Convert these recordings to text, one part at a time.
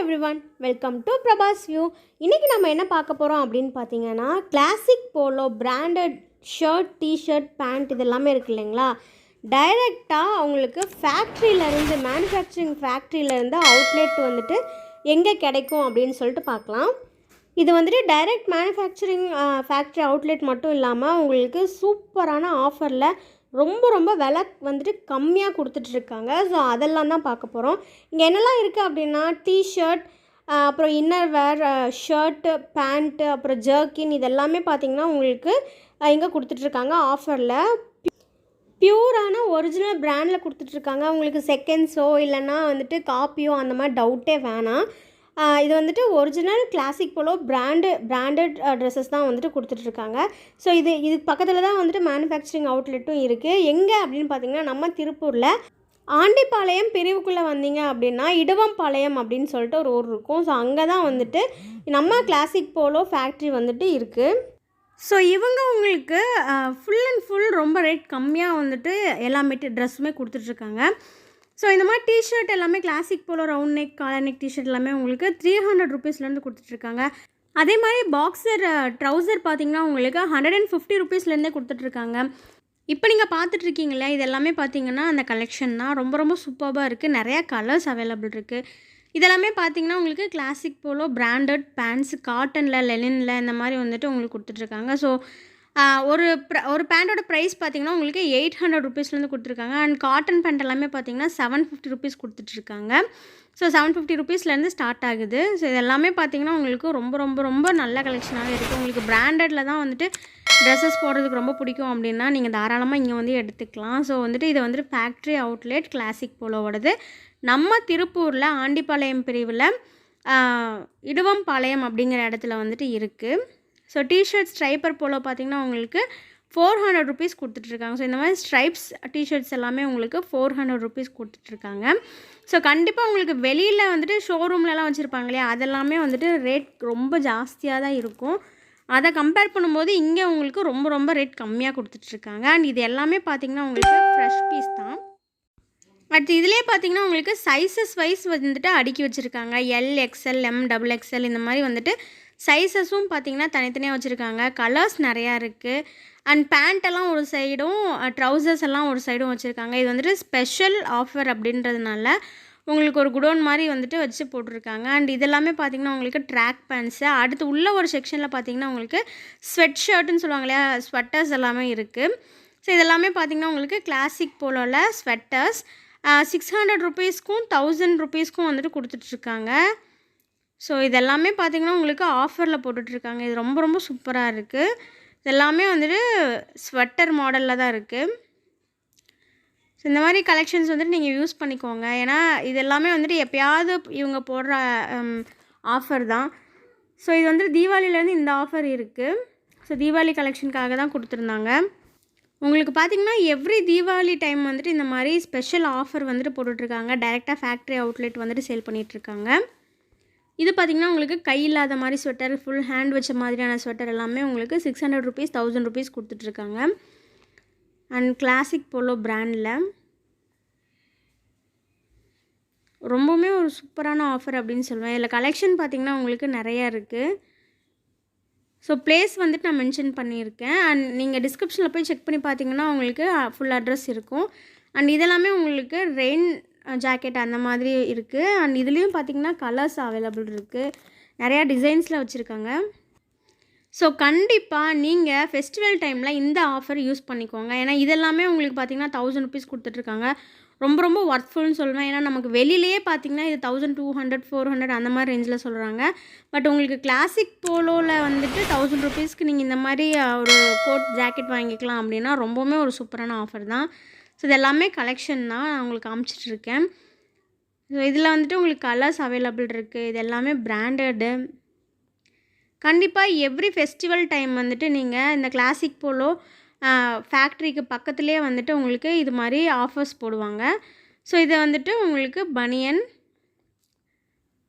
Every one welcome to Prabhas view இன்றைக்கி நம்ம என்ன பார்க்க போகிறோம் அப்படின்னு பார்த்தீங்கன்னா Classic Polo branded shirt T-shirt pant இது எல்லாமே இருக்கு இல்லைங்களா? டைரெக்டாக அவங்களுக்கு ஃபேக்ட்ரியிலேருந்து மேனுஃபேக்சரிங் ஃபேக்ட்ரியிலேருந்து அவுட்லெட் வந்துட்டு எங்கே கிடைக்கும் அப்படின்னு சொல்லிட்டு பார்க்கலாம். இது வந்துட்டு டைரக்ட் மேனுஃபேக்சரிங் ஃபேக்ட்ரி அவுட்லெட் மட்டும் இல்லாமல் உங்களுக்கு சூப்பரான ஆஃபரில் ரொம்ப ரொம்ப விலை வந்துட்டு கம்மியாக கொடுத்துட்ருக்காங்க ஸோ அதெல்லாம் தான் பார்க்க போகிறோம் இங்கே என்னெல்லாம் இருக்குது அப்படின்னா டிஷர்ட் அப்புறம் இன்னர் வேர் ஷர்ட்டு பேண்ட்டு அப்புறம் ஜர்க்கின் இதெல்லாமே பார்த்திங்கன்னா பார்த்தீங்கன்னா உங்களுக்கு இங்கே கொடுத்துட்ருக்காங்க ஆஃபரில் பியூரான ஒரிஜினல் பிராண்டில் கொடுத்துட்ருக்காங்க உங்களுக்கு செகண்ட்ஸோ இல்லைன்னா வந்துட்டு காப்பியோ அந்த மாதிரி டவுட்டே வேணாம். இது வந்துட்டு original Classic Polo brand branded dresses தான் வந்துட்டு கொடுத்துட்ருக்காங்க. ஸோ இது இது பக்கத்தில் தான் வந்துட்டு மேனுஃபேக்சரிங் அவுட்லெட்டும் இருக்குது எங்கே அப்படின்னு பார்த்தீங்கன்னா நம்ம திருப்பூரில் ஆண்டிப்பாளையம் பிரிவுக்குள்ளே வந்தீங்க அப்படின்னா இடுவம்பாளையம் அப்படின்னு சொல்லிட்டு ஒரு ஊர் இருக்கும். ஸோ அங்கே தான் வந்துட்டு நம்ம கிளாசிக் போலோ ஃபேக்ட்ரி வந்துட்டு இருக்குது ஸோ இவங்க உங்களுக்கு ஃபுல் அண்ட் ஃபுல் ரொம்ப ரேட் கம்மியாக வந்துட்டு எல்லாமே ட்ரெஸ்ஸுமே கொடுத்துட்ருக்காங்க. ஸோ இந்த மாதிரி டிஷர்ட் எல்லாமே Classic Polo round neck collar neck T-shirt எல்லாமே உங்களுக்கு த்ரீ ஹண்ட்ரட் ருபீஸ்லேருந்து கொடுத்துட்ருக்காங்க அதே மாதிரி பாக்ஸர் ட்ரௌசர் பார்த்தீங்கன்னா உங்களுக்கு ஹண்ட்ரட் அண்ட் ஃபிஃப்டி ருபீஸ்லேருந்தே கொடுத்துட்ருக்காங்க இப்போ நீங்கள் பார்த்துட்ருக்கீங்களே இது எல்லாமே பார்த்தீங்கன்னா அந்த கலெக்ஷன் தான். ரொம்ப ரொம்ப சூப்பராக இருக்குது நிறையா கலர்ஸ் அவைலபிள் இருக்குது இதெல்லாமே பார்த்தீங்கன்னா உங்களுக்கு கிளாசிக் போலோ பிராண்டட் பேண்ட்ஸ் காட்டனில் லெனினில் இந்த மாதிரி வந்துட்டு உங்களுக்கு கொடுத்துட்ருக்காங்க ஸோ ஒரு ப்ர ஒரு பேண்ட்டோட ப்ரைஸ் பார்த்தீங்கன்னா உங்களுக்கு எயிட் ஹண்ட்ரட் ருபீஸ்லேருந்து கொடுத்துருக்காங்க. அண்ட் காட்டன் பேண்ட் எல்லாமே பார்த்திங்கன்னா செவன் ஃபிஃப்டி ருபீஸ் கொடுத்துட்ருக்காங்க. ஸோ செவன் ஃபிஃப்டி ருபீஸ்லேருந்து ஸ்டார்ட் ஆகுது. ஸோ இது எல்லாமே பார்த்தீங்கன்னா உங்களுக்கு ரொம்ப ரொம்ப ரொம்ப நல்ல கலெக்ஷனாகவே இருக்குது உங்களுக்கு பிராண்டடில் தான் வந்துட்டு ட்ரெஸ்ஸஸ் போடுறதுக்கு ரொம்ப பிடிக்கும் அப்படின்னா நீங்கள் தாராளமாக இங்கே வந்து எடுத்துக்கலாம். ஸோ வந்துட்டு இது வந்துட்டு ஃபேக்ட்ரி அவுட்லெட் கிளாசிக் போலோவோடது. நம்ம திருப்பூரில் ஆண்டிப்பாளையம் பிரிவில் இடுவம்பாளையம் அப்படிங்கிற இடத்துல வந்துட்டு இருக்குது ஸோ டிஷர்ட் ஸ்ட்ரைப்பர் போலோ பார்த்தீங்கன்னா உங்களுக்கு ஃபோர் ஹண்ட்ரட் ருபீஸ் கொடுத்துட்ருக்காங்க. ஸோ இந்த மாதிரி ஸ்ட்ரைப்ஸ் டிஷர்ட்ஸ் எல்லாமே உங்களுக்கு ஃபோர் ஹண்ட்ரட் ருபீஸ் கொடுத்துட்ருக்காங்க. ஸோ கண்டிப்பாக உங்களுக்கு வெளியில் வந்துட்டு ஷோரூம்லலாம் வச்சுருப்பாங்க இல்லையா? அதெல்லாமே வந்துட்டு ரேட் ரொம்ப ஜாஸ்தியாக தான் இருக்கும். அதை கம்பேர் பண்ணும்போது இங்கே உங்களுக்கு ரொம்ப ரொம்ப ரேட் கம்மியாக கொடுத்துட்ருக்காங்க. அண்ட் இது எல்லாமே பார்த்தீங்கன்னா உங்களுக்கு ஃப்ரெஷ் பீஸ் தான். அடுத்து இதிலே பார்த்தீங்கன்னா உங்களுக்கு சைஸஸ் வைஸ் வந்துட்டு அடுக்கி வச்சுருக்காங்க. L XL M double XL இந்த மாதிரி வந்துட்டு சைஸஸும் பார்த்தீங்கன்னா தனித்தனியாக வச்சுருக்காங்க. கலர்ஸ் நிறையா இருக்குது அண்ட் பேண்ட்டெல்லாம் ஒரு சைடும் ட்ரௌசர்ஸ் எல்லாம் ஒரு சைடும் வச்சுருக்காங்க. இது வந்துட்டு ஸ்பெஷல் ஆஃபர் அப்படின்றதுனால உங்களுக்கு ஒரு குடோன் மாதிரி வந்துட்டு வச்சு போட்டிருக்காங்க. அண்ட் இதெல்லாமே பார்த்தீங்கன்னா உங்களுக்கு ட்ராக் பேண்ட்ஸு அடுத்து உள்ள ஒரு செக்ஷனில் பார்த்தீங்கன்னா உங்களுக்கு ஸ்வெட் ஷர்ட்டுன்னு சொல்லுவாங்க இல்லையா? ஸ்வெட்டர்ஸ் எல்லாமே இருக்குது ஸோ இதெல்லாமே பார்த்திங்கன்னா உங்களுக்கு கிளாசிக் போலோவில் ஸ்வெட்டர்ஸ் சிக்ஸ் ஹண்ட்ரட் ருபீஸ்க்கும் தௌசண்ட் ருபீஸ்க்கும் வந்துட்டு கொடுத்துட்ருக்காங்க ஸோ இதெல்லாமே பார்த்திங்கன்னா உங்களுக்கு ஆஃபரில் போட்டுட்ருக்காங்க. இது ரொம்ப ரொம்ப சூப்பராக இருக்குது இதெல்லாமே வந்துட்டு ஸ்வெட்டர் மாடலில் தான் இருக்குது ஸோ இந்த மாதிரி கலெக்ஷன்ஸ் வந்துட்டு நீங்கள் யூஸ் பண்ணிக்கோங்க. ஏன்னா இது எல்லாமே வந்துட்டு எப்பயாவது இவங்க போடுற ஆஃபர் தான். ஸோ இது வந்துட்டு தீபாவளியிலேருந்து இந்த ஆஃபர் இருக்குது ஸோ தீபாவளி கலெக்ஷனுக்காக தான் கொடுத்துருந்தாங்க. உங்களுக்கு பார்த்தீங்கன்னா எவ்ரி தீபாவளி டைம் வந்துட்டு இந்த மாதிரி ஸ்பெஷல் ஆஃபர் வந்துட்டு போட்டுட்ருக்காங்க. டைரெக்டாக ஃபேக்ட்ரி அவுட்லெட் வந்துட்டு சேல் பண்ணிகிட்ருக்காங்க இது பார்த்திங்கன்னா உங்களுக்கு கை இல்லாத மாதிரி ஸ்வெட்டர் ஃபுல் ஹேண்ட் வச்ச மாதிரியான ஸ்வெட்டர் எல்லாமே உங்களுக்கு six hundred rupees thousand rupees கொடுத்துட்ருக்காங்க. அண்ட் கிளாசிக் போலோ பிராண்டில் ரொம்பவுமே ஒரு சூப்பரான ஆஃபர் அப்படின்னு சொல்லுவேன். இதில் கலெக்ஷன் பார்த்திங்கன்னா உங்களுக்கு நிறையா இருக்குது ஸோ ப்ளேஸ் வந்துட்டு நான் மென்ஷன் பண்ணியிருக்கேன். அண்ட் நீங்கள் டிஸ்கிரிப்ஷனில் போய் செக் பண்ணி பார்த்தீங்கன்னா உங்களுக்கு ஃபுல் அட்ரஸ் இருக்கும். அண்ட் இதெல்லாமே உங்களுக்கு ரெயின் ஜாக்கெட் அந்த மாதிரி இருக்குது அண்ட் இதுலேயும் பார்த்தீங்கன்னா கலர்ஸ் அவைலபிள் இருக்குது நிறையா டிசைன்ஸில் வச்சுருக்காங்க. ஸோ கண்டிப்பாக நீங்கள் ஃபெஸ்டிவல் டைமில் இந்த ஆஃபர் யூஸ் பண்ணிக்கோங்க. ஏன்னா இதெல்லாமே உங்களுக்கு பார்த்தீங்கன்னா தௌசண்ட் ருபீஸ் கொடுத்துட்ருக்காங்க. ரொம்ப ரொம்ப ஒர்த்ஃபுல்னு சொல்லுவேன். ஏன்னா நமக்கு வெளியிலேயே பார்த்தீங்கன்னா இது thousand two hundred four hundred அந்த மாதிரி ரேஞ்சில் சொல்கிறாங்க பட் உங்களுக்கு கிளாசிக் போலோவில் வந்துட்டு தௌசண்ட் ருபீஸ்க்கு நீங்கள் இந்த மாதிரி ஒரு கோட் ஜாக்கெட் வாங்கிக்கலாம் அப்படின்னா ரொம்பவுமே ஒரு சூப்பரான ஆஃபர் தான். ஸோ இது எல்லாமே கலெக்ஷன் தான் நான் உங்களுக்கு காமிச்சிட்ருக்கேன் ஸோ இதில் வந்துட்டு உங்களுக்கு கலர்ஸ் அவைலபிள் இருக்குது இது எல்லாமே பிராண்டடு கண்டிப்பாக எவ்ரி ஃபெஸ்டிவல் டைம் வந்துட்டு நீங்கள் இந்த கிளாசிக் போலோ ஃபேக்ட்ரிக்கு பக்கத்துலேயே வந்துட்டு உங்களுக்கு இது மாதிரி ஆஃபர்ஸ் போடுவாங்க. ஸோ இதை வந்துட்டு உங்களுக்கு பனியன்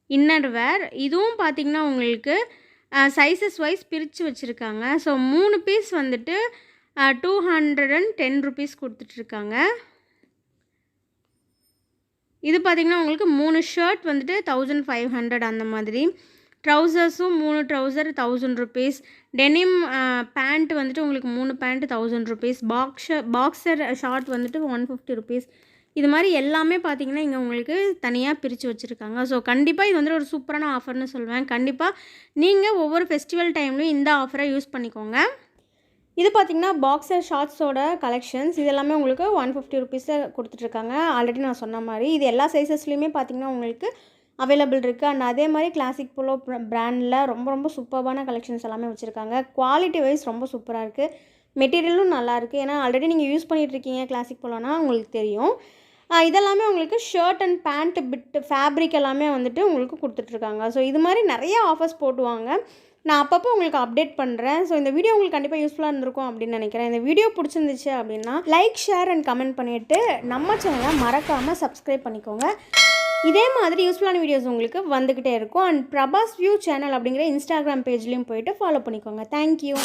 இன்னர் வேர் இதுவும் பார்த்திங்கன்னா உங்களுக்கு சைஸஸ் வைஸ் பிரித்து வச்சுருக்காங்க. ஸோ மூணு பீஸ் வந்துட்டு two hundred and ten rupees கொடுத்துட்ருக்காங்க. இது பார்த்திங்கன்னா உங்களுக்கு மூணு ஷர்ட் வந்துட்டு தௌசண்ட் ஃபைவ் ஹண்ட்ரட் அந்த மாதிரி. ட்ரௌசர்ஸும் மூணு trouser thousand rupees denim pant வந்துட்டு உங்களுக்கு மூணு pant thousand rupees boxer boxer short வந்துட்டு ஒன் ஃபிஃப்டி ருபீஸ் இது மாதிரி எல்லாமே பார்த்தீங்கன்னா இங்கே உங்களுக்கு தனியாக பிரித்து வச்சுருக்காங்க. ஸோ கண்டிப்பாக இது வந்துட்டு ஒரு சூப்பரான ஆஃபர்னு சொல்லுவேன். கண்டிப்பாக நீங்கள் ஒவ்வொரு ஃபெஸ்டிவல் டைம்லையும் இந்த ஆஃபரை யூஸ் பண்ணிக்கோங்க. இது பார்த்தீங்கன்னா பாக்ஸர் ஷார்ட்ஸோட கலெக்ஷன்ஸ் இது எல்லாமே உங்களுக்கு ஒன் ஃபிஃப்டி ருபீஸில் கொடுத்துட்ருக்காங்க. ஆல்ரெடி நான் சொன்ன மாதிரி. இது எல்லா சைஸஸ்லேயுமே பார்த்தீங்கன்னா உங்களுக்கு அவைலபிள் இருக்குது அண்ட் அதே மாதிரி கிளாசிக் போலோ ப்ராண்டில் ரொம்ப ரொம்ப சூப்பர்பான கலெக்ஷன்ஸ் எல்லாமே வச்சுருக்காங்க. குவாலிட்டி வைஸ் ரொம்ப சூப்பராக இருக்குது மெட்டீரியலும் நல்லாயிருக்கு ஏன்னா ஆல்ரெடி நீங்கள் யூஸ் பண்ணிட்டு இருக்கீங்க கிளாசிக் போலோனா உங்களுக்கு தெரியும். இதெல்லாமே உங்களுக்கு shirt and pant fit fabric எல்லாமே வந்துட்டு உங்களுக்கு கொடுத்துட்ருக்காங்க. ஸோ இது மாதிரி நிறைய ஆஃபர்ஸ் போட்டுவாங்க. நான் அப்பப்போ உங்களுக்கு அப்டேட் பண்ணுறேன் ஸோ இந்த வீடியோ உங்களுக்கு கண்டிப்பாக யூஸ்ஃபுல்லாக இருந்திருக்கும் அப்படின்னு நினைக்கிறேன். இந்த வீடியோ பிடிச்சிருந்துச்சு அப்படின்னா லைக் ஷேர் அண்ட் கமெண்ட் பண்ணிவிட்டு நம்ம சேனலை மறக்காமல் சப்ஸ்கிரைப் பண்ணிக்கோங்க. இதே மாதிரி யூஸ்ஃபுல்லான வீடியோஸ் உங்களுக்கு வந்துக்கிட்டே இருக்கும். அண்ட் பிரபாஸ் வியூ சேனல் அப்படிங்கிற இன்ஸ்டாகிராம் பேஜ்லேயும் போயிட்டு ஃபாலோ பண்ணிக்கோங்க. தேங்க்யூ